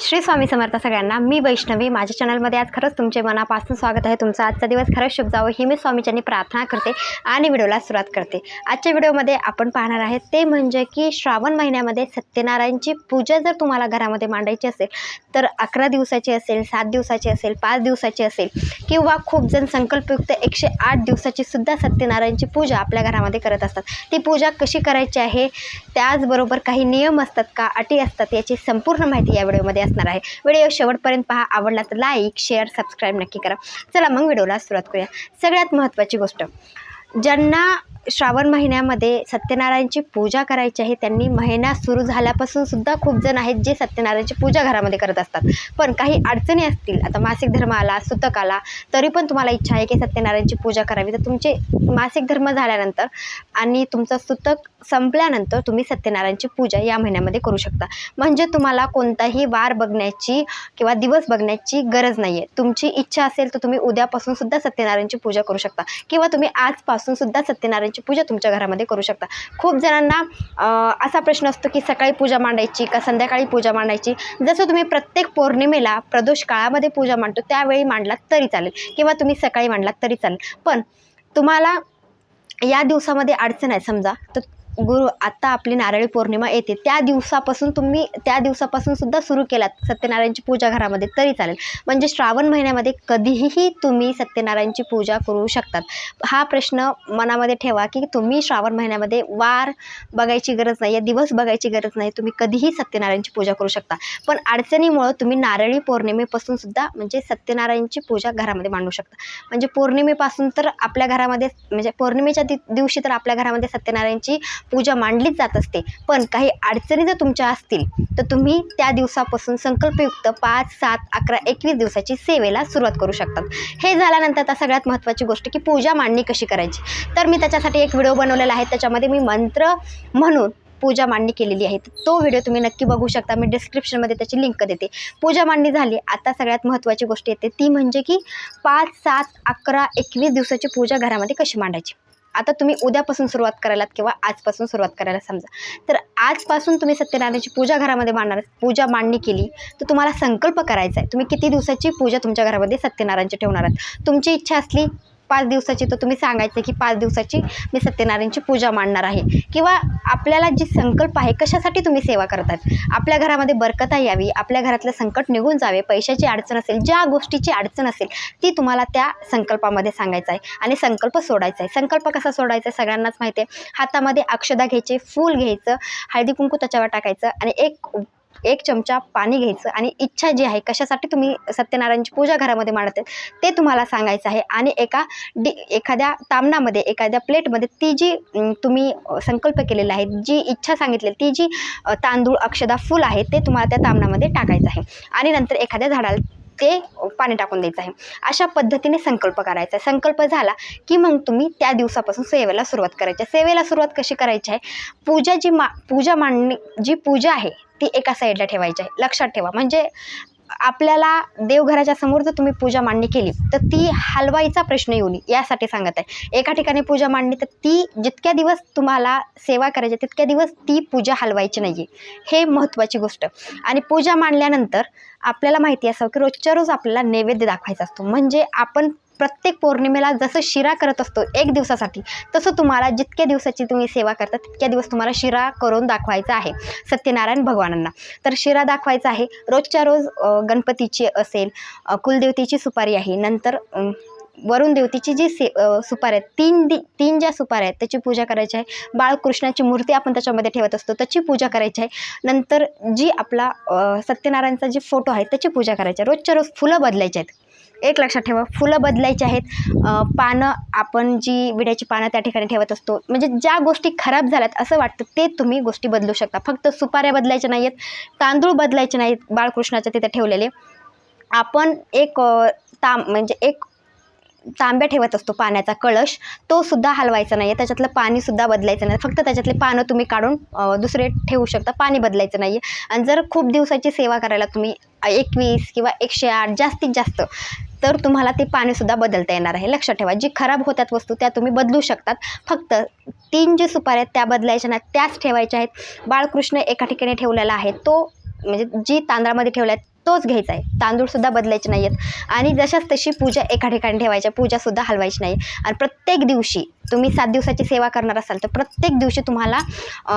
श्री स्वामी समर्थ सगळ्यांना मी वैष्णवी माझ्या चॅनलमध्ये आज खरंच तुमचे मनापासून स्वागत आहे. तुमचा आजचा दिवस खरंच शुभ जावं ही मी स्वामीच्यांनी प्रार्थना करते आणि व्हिडिओला सुरुवात करते. आजच्या व्हिडिओमध्ये आपण पाहणार आहे ते म्हणजे की श्रावण महिन्यामध्ये सत्यनारायणची पूजा जर तुम्हाला घरामध्ये मांडायची असेल तर अकरा दिवसाची असेल सात दिवसाची असेल पाच दिवसाची असेल किंवा खूप जण संकल्पयुक्त एकशे आठ दिवसाची सुद्धा सत्यनारायणची पूजा आपल्या घरामध्ये करत असतात. ती पूजा कशी करायची आहे? त्याचबरोबर काही नियम असतात का? अटी असतात? याची संपूर्ण माहिती या व्हिडिओमध्ये असणार आहे. व्हिडिओ शेवटपर्यंत पहा. आवडला तर लाईक शेअर सबस्क्राईब नक्की करा. चला मग व्हिडिओला सुरुवात करूया. सगळ्यात महत्त्वाची गोष्ट. ज्यांना श्रावण महिन्यामध्ये सत्यनारायणची पूजा करायची आहे त्यांनी महिना सुरू झाल्यापासून सुद्धा खूप जण आहेत जे सत्यनारायणची पूजा घरामध्ये करत असतात. पण काही अडचणी असतील आता मासिक धर्म आला सुतक आला तरी पण तुम्हाला इच्छा आहे की सत्यनारायणची पूजा करावी. तर तुमचे मासिक धर्म झाल्यानंतर आणि तुमचं सुतक संपल्यानंतर तुम्ही सत्यनारायणची पूजा या महिन्यामध्ये करू शकता. म्हणजे तुम्हाला कोणताही वार बघण्याची किंवा दिवस बघण्याची गरज नाही आहे तुमची इच्छा असेल तर तुम्ही उद्यापासून सुद्धा सत्यनारायणची पूजा करू शकता. किंवा तुम्ही आजपासून सुद्धा सत्यनारायणची पूजा तुमच्या घरामध्ये करू शकता. खूप जणांना असा प्रश्न असतो की सकाळी पूजा मांडायची का संध्याकाळी पूजा मांडायची? जसं तुम्ही प्रत्येक पौर्णिमेला प्रदोष काळामध्ये पूजा मांडतो त्यावेळी मांडलात तरी चालेल. किंवा तुम्ही सकाळी मांडलात तरी चालेल. पण तुम्हाला या दिवसामध्ये अडचण आहे समजा तर गुरु आत्ता आपली नारळी पौर्णिमा येते. त्या दिवसापासून तुम्ही त्या दिवसापासून सुद्धा सुरू केलात सत्यनारायणची पूजा घरामध्ये तरी चालेल. म्हणजे श्रावण महिन्यामध्ये कधीही तुम्ही सत्यनारायणची पूजा करू शकतात. हा प्रश्न मनामध्ये ठेवा की तुम्ही श्रावण महिन्यामध्ये वार बघायची गरज नाही आहे दिवस बघायची गरज नाही तुम्ही कधीही सत्यनारायणची पूजा करू शकता. पण अडचणीमुळं तुम्ही नारळी पौर्णिमेपासून सुद्धा म्हणजे सत्यनारायणची पूजा घरामध्ये मांडू शकता. म्हणजे पौर्णिमेपासून तर आपल्या घरामध्ये म्हणजे पौर्णिमेच्या दि दिवशी तर आपल्या घरामध्ये सत्यनारायणची पूजा मांडलीच जात असते. पण काही अडचणी जर तुमच्या असतील तर तुम्ही त्या दिवसापासून संकल्पयुक्त पाच सात अकरा एकवीस दिवसाची सेवेला सुरुवात करू शकतात. हे झाल्यानंतर आता सगळ्यात महत्त्वाची गोष्ट की पूजा मांडणी कशी करायची? तर मी त्याच्यासाठी एक व्हिडिओ बनवलेला आहे. त्याच्यामध्ये मी मंत्र म्हणून पूजा मांडणी केलेली आहे. तो व्हिडिओ तुम्ही नक्की बघू शकता. मी डिस्क्रिप्शनमध्ये त्याची लिंक देते. पूजा मांडणी झाली. आता सगळ्यात महत्त्वाची गोष्ट येते. ती म्हणजे की पाच सात अकरा एकवीस दिवसाची पूजा घरामध्ये कशी मांडायची? आता तुम्ही उद्यापासून सुरुवात करायलात किंवा आजपासून सुरुवात करायला समजा. तर आजपासून तुम्ही सत्यनारायणाची पूजा घरामध्ये मांडणार पूजा मांडणी केली तर तुम्हाला संकल्प करायचा आहे. तुम्ही किती दिवसाची पूजा तुमच्या घरामध्ये सत्यनारायणची ठेवणार आहात? तुमची इच्छा असली पाच दिवसाची तर तुम्ही सांगायचं की पाच दिवसाची मी सत्यनारायणची पूजा मांडणार आहे. किंवा आपल्याला जी संकल्प आहे कशासाठी तुम्ही सेवा करतात? आपल्या घरामध्ये बरकता यावी आपल्या घरातलं संकट निघून जावे पैशाची अडचण असेल ज्या गोष्टीची अडचण असेल ती तुम्हाला त्या संकल्पामध्ये सांगायचं आहे. आणि संकल्प सोडायचा आहे. संकल्प कसा सोडायचा आहे सगळ्यांनाच माहिती आहे. हातामध्ये अक्षदा घ्यायचे फूल घ्यायचं हळदी कुंकू त्याच्यावर टाकायचं आणि एक एक चमचा पाणी घ्यायचं आणि इच्छा जी आहे कशासाठी तुम्ही सत्यनारायणची पूजा घरामध्ये मांडते ते तुम्हाला सांगायचं आहे. आणि एका डि एखाद्या तामणामध्ये एखाद्या प्लेटमध्ये ती जी तुम्ही संकल्प केलेला आहे जी इच्छा सांगितली ती जी तांदूळ अक्षदा फूल आहे ते तुम्हाला त्या तामणामध्ये टाकायचं आहे. आणि नंतर एखाद्या झाडाला ते पाणी टाकून द्यायचं आहे. अशा पद्धतीने संकल्प करायचा आहे. संकल्प झाला की मग तुम्ही त्या दिवसापासून सेवेला सुरुवात करायची आहे. सेवेला सुरुवात कशी करायची आहे? पूजा जी मा पूजा मांडणी जी पूजा आहे ती एका साईडला ठेवायची आहे. लक्षात ठेवा. म्हणजे आपल्याला देवघराच्या समोर जर तुम्ही पूजा मांडणी केली तर ती हलवाईचा प्रश्न येऊ नये यासाठी सांगत आहे. एका ठिकाणी पूजा मांडणी तर ती जितक्या दिवस तुम्हाला सेवा करायची आहे, तितक्या दिवस ती पूजा हलवायची नाही आहे हे महत्त्वाची गोष्ट. आणि पूजा मांडल्यानंतर आपल्याला माहिती असावं की रोजच्या रोज आपल्याला नैवेद्य दाखवायचा असतो. म्हणजे आपण प्रत्येक पौर्णिमेला जसं शिरा करत असतो एक दिवसासाठी तसं तुम्हाला जितक्या दिवसाची तुम्ही सेवा करता तितक्या दिवस तुम्हाला शिरा करून दाखवायचा आहे सत्यनारायण भगवानांना. तर शिरा दाखवायचा आहे. रोजच्या रोज गणपतीची असेल कुलदेवतीची कुलदेवतेची सुपारी आहे नंतर वरुण देवतेची जी से सुपारी आहेत तीन दि तीन ज्या सुपाऱ्या आहेत त्याची पूजा करायची आहे. बाळकृष्णाची मूर्ती आपण त्याच्यामध्ये ठेवत असतो त्याची पूजा करायची आहे. नंतर जी आपला सत्यनारायणचा जी फोटो आहे त्याची पूजा करायची आहे. रोजच्या रोज फुलं बदलायची आहेत. एक लक्षात ठेवा फुलं बदलायची आहेत. पानं आपण जी विड्याची पानं त्या ठिकाणी ठेवत असतो म्हणजे ज्या गोष्टी खराब झाल्यात असं वाटतं ते तुम्ही गोष्टी बदलू शकता. फक्त सुपाऱ्या बदलायच्या नाही आहेत तांदूळ बदलायचे नाहीत बाळकृष्णाच्या तिथे ठेवलेले. आपण एक ताम म्हणजे एक तांब्या ठेवत असतो पाण्याचा कळश. तो सुद्धा हलवायचा नाही आहे त्याच्यातलं पाणीसुद्धा बदलायचं नाही. फक्त त्याच्यातले पानं तुम्ही काढून दुसरे ठेवू शकता. पाणी बदलायचं नाही आहे आणि जर खूप दिवसाची सेवा करायला तुम्ही एकवीस किंवा एकशे आठ जास्तीत जास्त तर तुम्हाला ते पाणीसुद्धा बदलता येणार आहे. लक्षात ठेवा. जी खराब होतात वस्तू त्या तुम्ही बदलू शकतात. फक्त तीन जे सुपाऱ्या आहेत त्या बदलायच्या नाहीत. त्याच ठेवायच्या आहेत. बाळकृष्ण एका ठिकाणी ठेवलेला आहे. तो म्हणजे जी तांदळामध्ये ठेवल्या आहेत तोच घ्यायचा आहे. तांदूळसुद्धा बदलायचे नाही आहेत आणि जशाच तशी पूजा एका ठिकाणी ठेवायच्या पूजासुद्धा हलवायची नाही. आणि प्रत्येक दिवशी तुम्ही सात दिवसाची सेवा करणार असाल तर प्रत्येक दिवशी तुम्हाला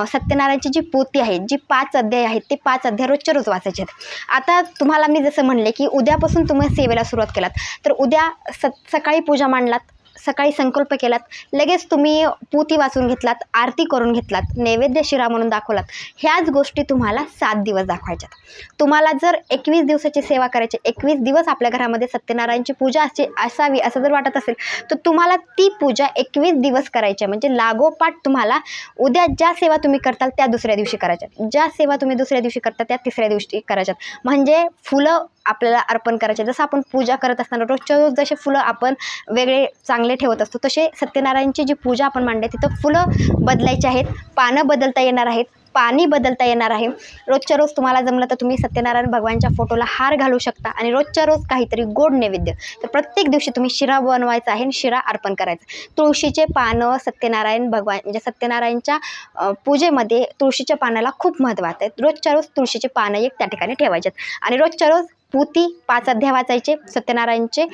सत्यनारायणची जी पोती आहे जी पाच अध्याय आहेत ते पाच अध्याय रोजच्या रोज वाचायचे आहेत आता तुम्हाला मी जसं म्हणले की उद्यापासून तुम्ही सेवेला सुरुवात केलात. तर उद्या स सकाळी पूजा मांडलात सकाळी संकल्प केलात. लगेच तुम्ही पोती वाचून घेतलात आरती करून घेतलात नैवेद्य शिरा म्हणून दाखवलात. ह्याच गोष्टी तुम्हाला सात दिवस दाखवायच्यात. तुम्हाला जर एकवीस दिवसाची सेवा करायची एकवीस दिवस आपल्या घरामध्ये सत्यनारायणची पूजा अशी असावी असं जर वाटत असेल तर तुम्हाला ती पूजा एकवीस दिवस करायची आहे. म्हणजे लागोपाठ तुम्हाला उद्या ज्या सेवा तुम्ही करताल त्या दुसऱ्या दिवशी करायच्यात. ज्या सेवा तुम्ही दुसऱ्या दिवशी करता त्या तिसऱ्या दिवशी करायच्यात. म्हणजे फुलं आपल्याला अर्पण करायचे. जसं आपण पूजा करत असताना रोजच्या रोज जसे फुलं आपण वेगळे चांगले ठेवत असतो तसे सत्यनारायणची जी पूजा आपण मांडली तिथं फुलं बदलायची आहेत पानं बदलता येणार आहेत पाणी बदलता येणार आहे. रोजच्या रोज तुम्हाला जमलं तर तुम्ही सत्यनारायण भगवानच्या फोटोला हार घालू शकता आणि रोजच्या रोज काहीतरी गोड नैवेद्य. तर प्रत्येक दिवशी तुम्ही शिरा बनवायचा आहे आणि शिरा अर्पण करायचा. तुळशीचे पानं सत्यनारायण भगवान म्हणजे सत्यनारायणच्या पूजेमध्ये तुळशीच्या पानाला खूप महत्त्व आहे. रोजच्या रोज तुळशीचे पानं एक त्या ठिकाणी ठेवायचे आणि रोजच्या रोज पूती पाच अध्याय वाचायचे सत्यनारायणचे.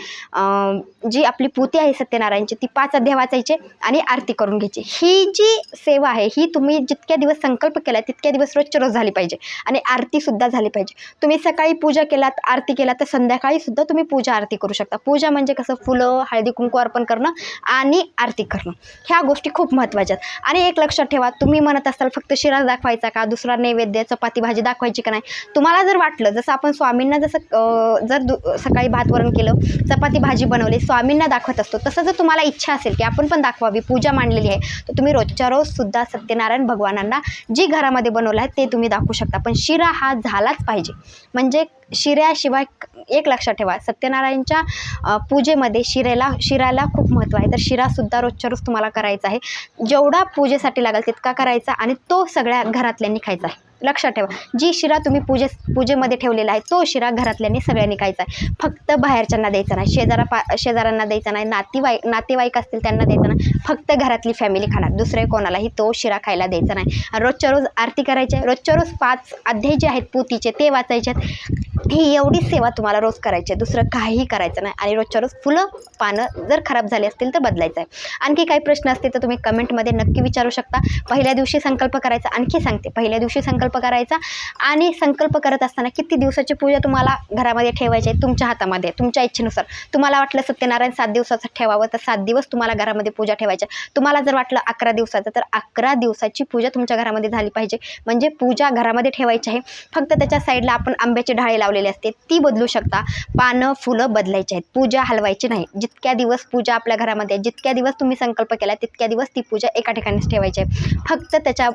जी आपली पूती आहे सत्यनारायणची ती पाच अध्याय वाचायचे आणि आरती करून घ्यायची. ही जी सेवा आहे ही तुम्ही जितक्या दिवस संकल्प केला तितक्या दिवस रोजच्या रोज झाली पाहिजे. आणि आरतीसुद्धा झाली पाहिजे. तुम्ही सकाळी पूजा केलात आरती केलात तर संध्याकाळीसुद्धा तुम्ही पूजा आरती करू शकता. पूजा म्हणजे कसं? फुलं हळदी कुंकू अर्पण करणं आणि आरती करणं. ह्या गोष्टी खूप महत्त्वाच्या आहेत. आणि एक लक्षात ठेवा तुम्ही म्हणत असाल फक्त शिरा दाखवायचा का? दुसरा नैवेद्य चपाती भाजी दाखवायची का नाही? तुम्हाला जर वाटलं जसं आपण स्वामींना जसं जर दु सकाळी भात वरण केलं चपाती भाजी बनवली स्वामींना दाखवत असतो तसं जर तुम्हाला इच्छा असेल की आपण पण दाखवावी पूजा मांडलेली आहे तर तुम्ही रोजच्या रोज सुद्धा सत्यनारायण भगवानांना जी घरामध्ये बनवलं आहे ते तुम्ही दाखवू शकता. पण शिरा हा झालाच पाहिजे. म्हणजे शिऱ्याशिवाय एक लक्षात ठेवा सत्यनारायणच्या पूजेमध्ये शिरेला शिराला खूप महत्त्व आहे. तर शिरासुद्धा रोजच्या रोज तुम्हाला करायचा आहे. जेवढा पूजेसाठी लागेल तितका करायचा आणि तो सगळ्या घरातल्यांनी खायचा आहे. लक्षात ठेवा. जी शिरा तुम्ही पूजे पूजेमध्ये ठेवलेला आहे तो शिरा घरातल्यांनी सगळ्यांनी खायचा आहे. फक्त बाहेरच्यांना द्यायचा नाही शेजारा पा शेजाऱ्यांना द्यायचा नाही नातेवाईक नातेवाईक असतील त्यांना द्यायचा नाही फक्त घरातली फॅमिली खाणार. दुसरे कोणालाही तो शिरा खायला द्यायचा नाही. रोजच्या रोज आरती करायची आहे. रोजच्या रोज पाच अध्याय जे आहेत पोतीचे ते वाचायचे आहेत. ही एवढी सेवा तुम्हाला रोज करायची आहे. दुसरं काहीही करायचं नाही. आणि रोजच्या रोज फुलं पानं जर खराब झाली असतील तर बदलायचं आहे. आणखी काही प्रश्न असतील तर तुम्ही कमेंटमध्ये नक्की विचारू शकता. पहिल्या दिवशी संकल्प करायचा आणखी सांगते. पहिल्या दिवशी संकल्प करायचा आणि संकल्प करत असताना किती दिवसाची पूजा तुम्हाला घरामध्ये ठेवायची आहे? तुमच्या हातामध्ये तुमच्या इच्छेनुसार. तुम्हाला वाटलं सत्यनारायण सात दिवसाचं ठेवावं तर सात दिवस तुम्हाला घरामध्ये पूजा ठेवायची तुम्हाला जर वाटलं अकरा दिवसाचं तर अकरा दिवसाची पूजा तुमच्या घरामध्ये झाली पाहिजे. म्हणजे पूजा घरामध्ये ठेवायची आहे. फक्त त्याच्या साईडला आपण आंब्याचे ढाळे लावलेली असते ती बदलू शकता. पानं फुलं बदलायची आहेत. पूजा हलवायची नाही. जितक्या दिवस पूजा आपल्या घरामध्ये जितक्या दिवस तुम्ही संकल्प केला तितक्या दिवस ती पूजा एका ठिकाणीच ठेवायची आहे. फक्त त्याच्या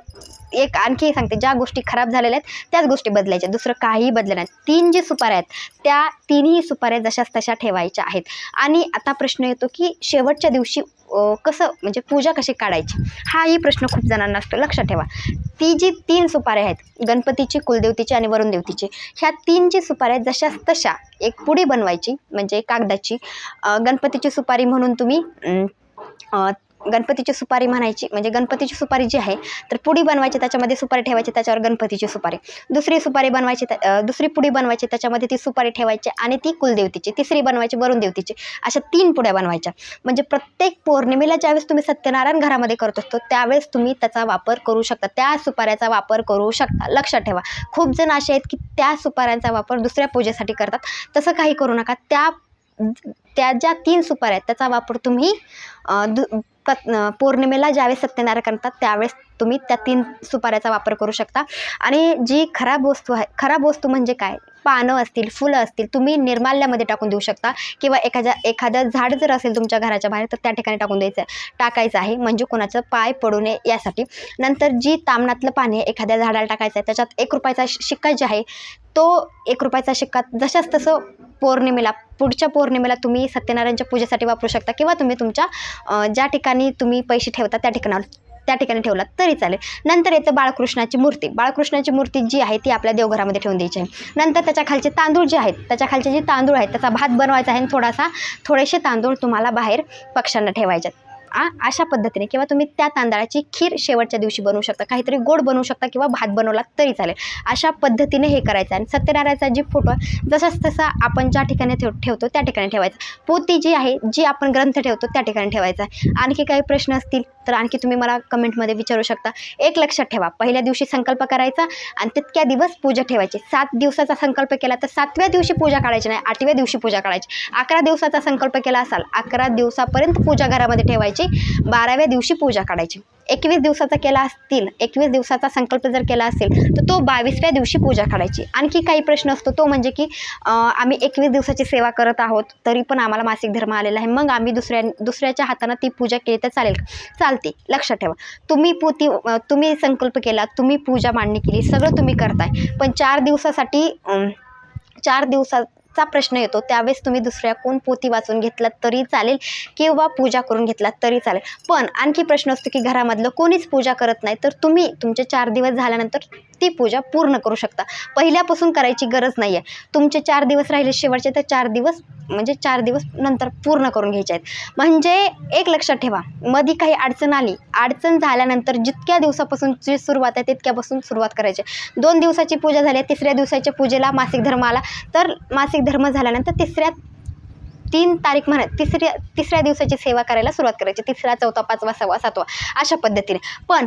एक आणखी सांगते. ज्या गोष्टी खराब झालेल्या आहेत त्याच गोष्टी बदलायच्या दुसरं काहीही बदलं नाही. तीन जी सुपाऱ्या आहेत त्या तिन्ही सुपाऱ्या जशाच तशा ठेवायच्या आहेत. आणि आता प्रश्न येतो की शेवटच्या दिवशी कसं म्हणजे पूजा कशी काढायची? हाही प्रश्न खूप जणांना असतो. लक्षात ठेवा. ती जी तीन सुपाऱ्या आहेत गणपतीची कुलदेवतीची आणि वरुण देवतीची ह्या तीन जी सुपाऱ्या आहेत जशाच तशा एक पुडी बनवायची म्हणजे कागदाची. गणपतीची सुपारी म्हणून तुम्ही गणपतीची सुपारी म्हणायची म्हणजे गणपतीची सुपारी जी आहे तर पुडी बनवायची त्याच्यामध्ये सुपारी ठेवायची त्याच्यावर गणपतीची सुपारी. दुसरी सुपारी बनवायची त्या- दुसरी पुडी बनवायची त्याच्यामध्ये ती सुपारी ठेवायची आणि ती कुलदेवतीची तिसरी बनवायची वरुण देवतीची अशा तीन पुड्या बनवायच्या. म्हणजे प्रत्येक पौर्णिमेला ज्यावेळेस तुम्ही सत्यनारायण घरामध्ये करत असतो त्यावेळेस तुम्ही त्याचा वापर करू शकता त्या सुपाऱ्याचा वापर करू शकता. लक्षात ठेवा. खूप जण असे आहेत की त्या सुपाऱ्यांचा वापर दुसऱ्या पूजेसाठी करतात. तसं काही करू नका. त्या त्या ज्या तीन सुपाऱ्या आहेत त्याचा वापर तुम्ही दु क पौर्णिमेला ज्यावेळेस सत्यनारायण करतात त्यावेळेस तुम्ही त्या तीन सुपाऱ्याचा वापर करू शकता. आणि जी खराब वस्तू आहे खराब वस्तू म्हणजे काय? पानं असतील फुलं असतील तुम्ही निर्माल्यामध्ये टाकून देऊ शकता. किंवा एखाद्या एखादं झाड जर असेल तुमच्या घराच्या बाहेर तर त्या ठिकाणी टाकून द्यायचं. आहे टाकायचं आहे म्हणजे कोणाचं पाय पडू नये यासाठी. नंतर जी तामणातलं पाणी आहे एखाद्या झाडाला टाकायचं आहे त्याच्यात एक रुपयाचा शि- शिक्का जे आहे तो एक रुपयाचा शिक्का जशाच तसं पौर्णिमेला पुढच्या पौर्णिमेला तुम्ही सत्यनारायणच्या पूजेसाठी वापरू शकता. किंवा तुम्ही तुमच्या ज्या ठिकाणी तुम्ही पैसे ठेवता त्या ठिकाणावर त्या ठिकाणी ठेवलात तरी चालेल. नंतर येतं बाळकृष्णाची मूर्ती. बाळकृष्णाची मूर्ती जी आहे ती आपल्या देवघरामध्ये ठेवून द्यायची आहे. नंतर त्याच्या खालचे तांदूळ जे आहेत त्याच्या खालचे जे तांदूळ आहेत त्याचा भात बनवायचा आहे आणि थोडासा थोडेसे तांदूळ तुम्हाला बाहेर पक्ष्यांना ठेवायचे आहेत. आ अशा पद्धतीने किंवा तुम्ही त्या तांदळाची खीर शेवटच्या दिवशी बनवू शकता. काहीतरी गोड बनवू शकता किंवा भात बनवला तरी चालेल. अशा पद्धतीने हे करायचं आणि सत्यनारायणाचा जी फोटो आहे जसाच तसा आपण ज्या ठिकाणी ठेव ठेवतो त्या ठिकाणी ठेवायचा पोती जी आहे जी आपण ग्रंथ ठेवतो त्या ठिकाणी ठेवायचा आहे. आणखी काही प्रश्न असतील? तर आणखी तुम्ही मला कमेंटमध्ये विचारू शकता. एक लक्षात ठेवा पहिल्या दिवशी संकल्प करायचा आणि तितक्या दिवस पूजा ठेवायची. सात दिवसाचा संकल्प केला तर सातव्या दिवशी पूजा काढायची नाही आठव्या दिवशी पूजा काढायची. अकरा दिवसाचा संकल्प केला असाल अकरा दिवसापर्यंत पूजा घरामध्ये ठेवायची बाराव्या दिवशी पूजा काढायची. एकवीस दिवसाचा केला असतील एकवीस दिवसाचा संकल्प जर केला असेल तर तो बावीसव्या दिवशी पूजा काढायची. आणखी काही प्रश्न असतो तो म्हणजे की आम्ही एकवीस दिवसाची सेवा करत आहोत तरी पण आम्हाला मासिक धर्म आलेला आहे. मग आम्ही दुसऱ्या दुसऱ्याच्या हातानं ती पूजा केली तर चालेल का? चालते. लक्षात ठेवा. तुम्ही पोती तुम्ही संकल्प केला तुम्ही पूजा मांडणी केली सगळं तुम्ही करताय. पण चार दिवसासाठी चार दिवसा चा प्रश्न येतो. त्यावेळेस तुम्ही दुसऱ्या कोण पोती वाचून घेतलात तरी चालेल किंवा पूजा करून घेतलात तरी चालेल. पण आणखी प्रश्न असतो की घरामधलं कोणीच पूजा करत नाही तर तुम्ही तुमचे चार दिवस झाल्यानंतर ती पूजा पूर्ण करू शकता. पहिल्यापासून करायची गरज नाही आहे तुमचे चार दिवस राहिले शेवटचे तर चार दिवस म्हणजे चार दिवस नंतर पूर्ण करून घ्यायचे आहेत. म्हणजे एक लक्षात ठेवा मध्ये काही अडचण आली अडचण झाल्यानंतर जितक्या दिवसापासून जी सुरुवात आहे तितक्यापासून सुरुवात करायची. दोन दिवसाची पूजा झाली तिसऱ्या दिवसाच्या पूजेला मासिक धर्म आला तर मासिक धर्म झाल्यानंतर तिसऱ्या तीन तारीख म्हणा तिसऱ्या तिसऱ्या दिवसाची सेवा करायला सुरुवात करायची. तिसरा चौथा पाचवा सहावा सातवा अशा पद्धतीने. पण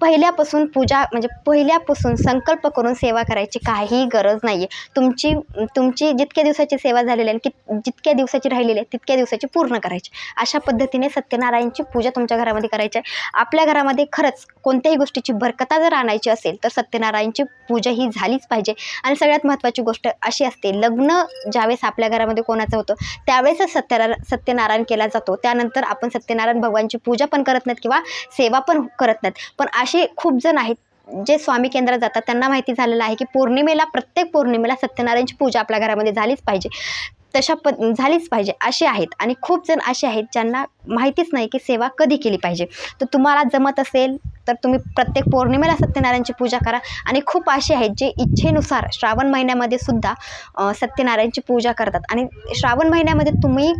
पहिल्यापासून पूजा म्हणजे पहिल्यापासून संकल्प करून सेवा करायची काही गरज नाही आहे तुमची तुमची जितक्या दिवसाची सेवा झालेली आहे की जितक्या दिवसाची राहिलेली आहे तितक्या दिवसाची पूर्ण करायची. अशा पद्धतीने सत्यनारायणची पूजा तुमच्या घरामध्ये करायची आहे. आपल्या घरामध्ये खरंच कोणत्याही गोष्टीची भरकता जर आणायची असेल तर सत्यनारायणची पूजा ही झालीच पाहिजे. आणि सगळ्यात महत्त्वाची गोष्ट अशी असते लग्न ज्यावेळेस आपल्या घरामध्ये कोणाचं होतं त्यावेळेसच सत्यनारा सत्यनारायण केला जातो. त्यानंतर आपण सत्यनारायण भगवानची पूजा पण करत नाहीत किंवा सेवा पण करत नाहीत. पण असे खूप जण आहेत जे स्वामी केंद्रात जातात त्यांना माहिती झालेलं आहे की पौर्णिमेला प्रत्येक पौर्णिमेला सत्यनारायणची पूजा आपल्या घरामध्ये झालीच पाहिजे. तशा प झालीच पाहिजे असे आहेत. आणि खूप जण असे आहेत ज्यांना माहितीच नाही की सेवा कधी केली पाहिजे. तर तुम्हाला जमत असेल तर तुम्ही प्रत्येक पौर्णिमेला सत्यनारायणची पूजा करा. आणि खूप असे आहेत जे इच्छेनुसार श्रावण महिन्यामध्ये सुद्धा सत्यनारायणची पूजा करतात. आणि श्रावण महिन्यामध्ये तुम्ही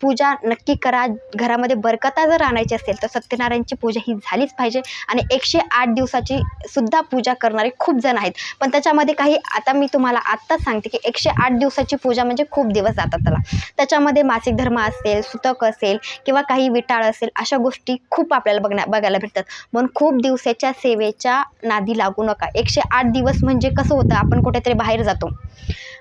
पूजा नक्की करा. घरामध्ये बरकता जर आणायची असेल तर सत्यनारायणची पूजा ही झालीच पाहिजे आणि एकशे आठ दिवसाची सुद्धा पूजा करणारे खूप जण आहेत. पण त्याच्यामध्ये काही आता मी तुम्हाला आत्ताच सांगते की एकशे आठ दिवसाची पूजा म्हणजे खूप दिवस जातात त्याला. त्याच्यामध्ये मासिक धर्म असेल सुतक असेल किंवा काही विटाळ असेल अशा गोष्टी खूप आपल्याला बघण्या बघायला भेटतात. म्हणून खूप दिवसाच्या सेवेच्या नादी लागू नका. एकशे आठ दिवस म्हणजे कसं होतं आपण कुठेतरी बाहेर जातो.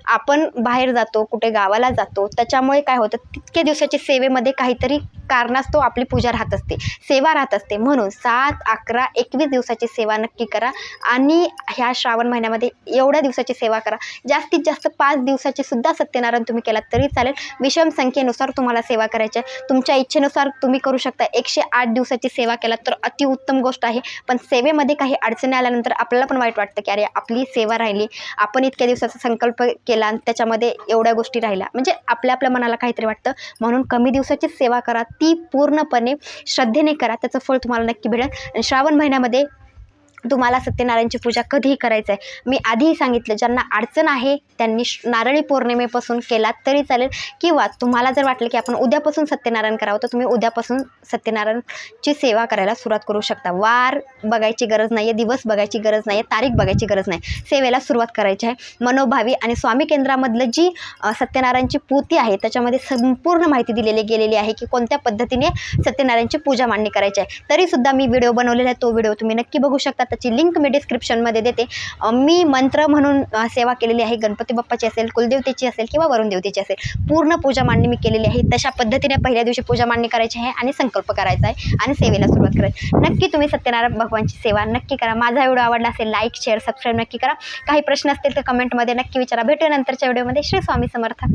आपण बाहेर जातो कुठे गावाला जातो त्याच्यामुळे काय होतं तितक्या दिवसाच्या सेवेमध्ये काहीतरी कारणास्तव आपली पूजा राहत असते सेवा राहत असते. म्हणून सात अकरा एकवीस दिवसाची सेवा नक्की करा आणि ह्या श्रावण महिन्यामध्ये एवढ्या दिवसाची सेवा करा. जास्तीत जास्त पाच दिवसाची सुद्धा सत्यनारायण तुम्ही केलात तरी चालेल. विषम संख्येनुसार तुम्हाला सेवा करायची आहे. तुमच्या इच्छेनुसार तुम्ही करू शकता. एकशे आठ दिवसाची सेवा केलात तर अतिउत्तम गोष्ट आहे. पण सेवेमध्ये काही अडचणी आल्यानंतर आपल्याला पण वाईट वाटतं की अरे आपली सेवा राहिली. आपण इतक्या दिवसाचा संकल्प केला आणि त्याच्यामध्ये एवढ्या गोष्टी राहिल्या. म्हणजे आपल्या आपल्या मनाला काहीतरी वाटतं. म्हणून कमी दिवसाचीच सेवा करा. ती पूर्णपणे श्रद्धेने करा. त्याचं फळ तुम्हाला नक्की भेटेल. आणि श्रावण महिन्यामध्ये तुम्हाला सत्यनारायणची पूजा कधीही करायचं आहे. मी आधीही सांगितलं ज्यांना अडचण आहे त्यांनी नारळी पौर्णिमेपासून केलात तरी चालेल. किंवा तुम्हाला जर वाटलं की आपण उद्यापासून सत्यनारायण करावं तर तुम्ही उद्यापासून सत्यनारायणची सेवा करायला सुरुवात करू शकता. वार बघायची गरज नाही आहे दिवस बघायची गरज नाही आहे तारीख बघायची गरज नाही. सेवेला सुरुवात करायची आहे. मनोभावी आणि स्वामी केंद्रामधलं जी सत्यनारायणची पोती आहे त्याच्यामध्ये संपूर्ण माहिती दिलेली गेलेली आहे की कोणत्या पद्धतीने सत्यनारायणची पूजा मांडणी करायची आहे. तरीसुद्धा मी व्हिडिओ बनवलेला आहे तो व्हिडिओ तुम्ही नक्की बघू शकता. त्याची लिंक मी डिस्क्रिप्शनमध्ये देते. मी मंत्र म्हणून सेवा केलेली आहे गणपती बाप्पाची असेल कुलदेवतेची असेल किंवा वरुण देवतेची असेल पूर्ण पूजा मांडणी मी केलेली आहे. तशा पद्धतीने पहिल्या दिवशी पूजा मांडणी करायची आहे आणि संकल्प करायचा आहे आणि सेवेला सुरुवात करायची नक्की तुम्ही सत्यनारायण भगवानची सेवा नक्की करा. माझा व्हिडिओ आवडला असेल लाईक शेअर सबस्क्राईब नक्की करा. काही प्रश्न असतील तर कमेंटमध्ये नक्की विचारा. भेटूया नंतरच्या व्हिडिओमध्ये श्री स्वामी समर्थ.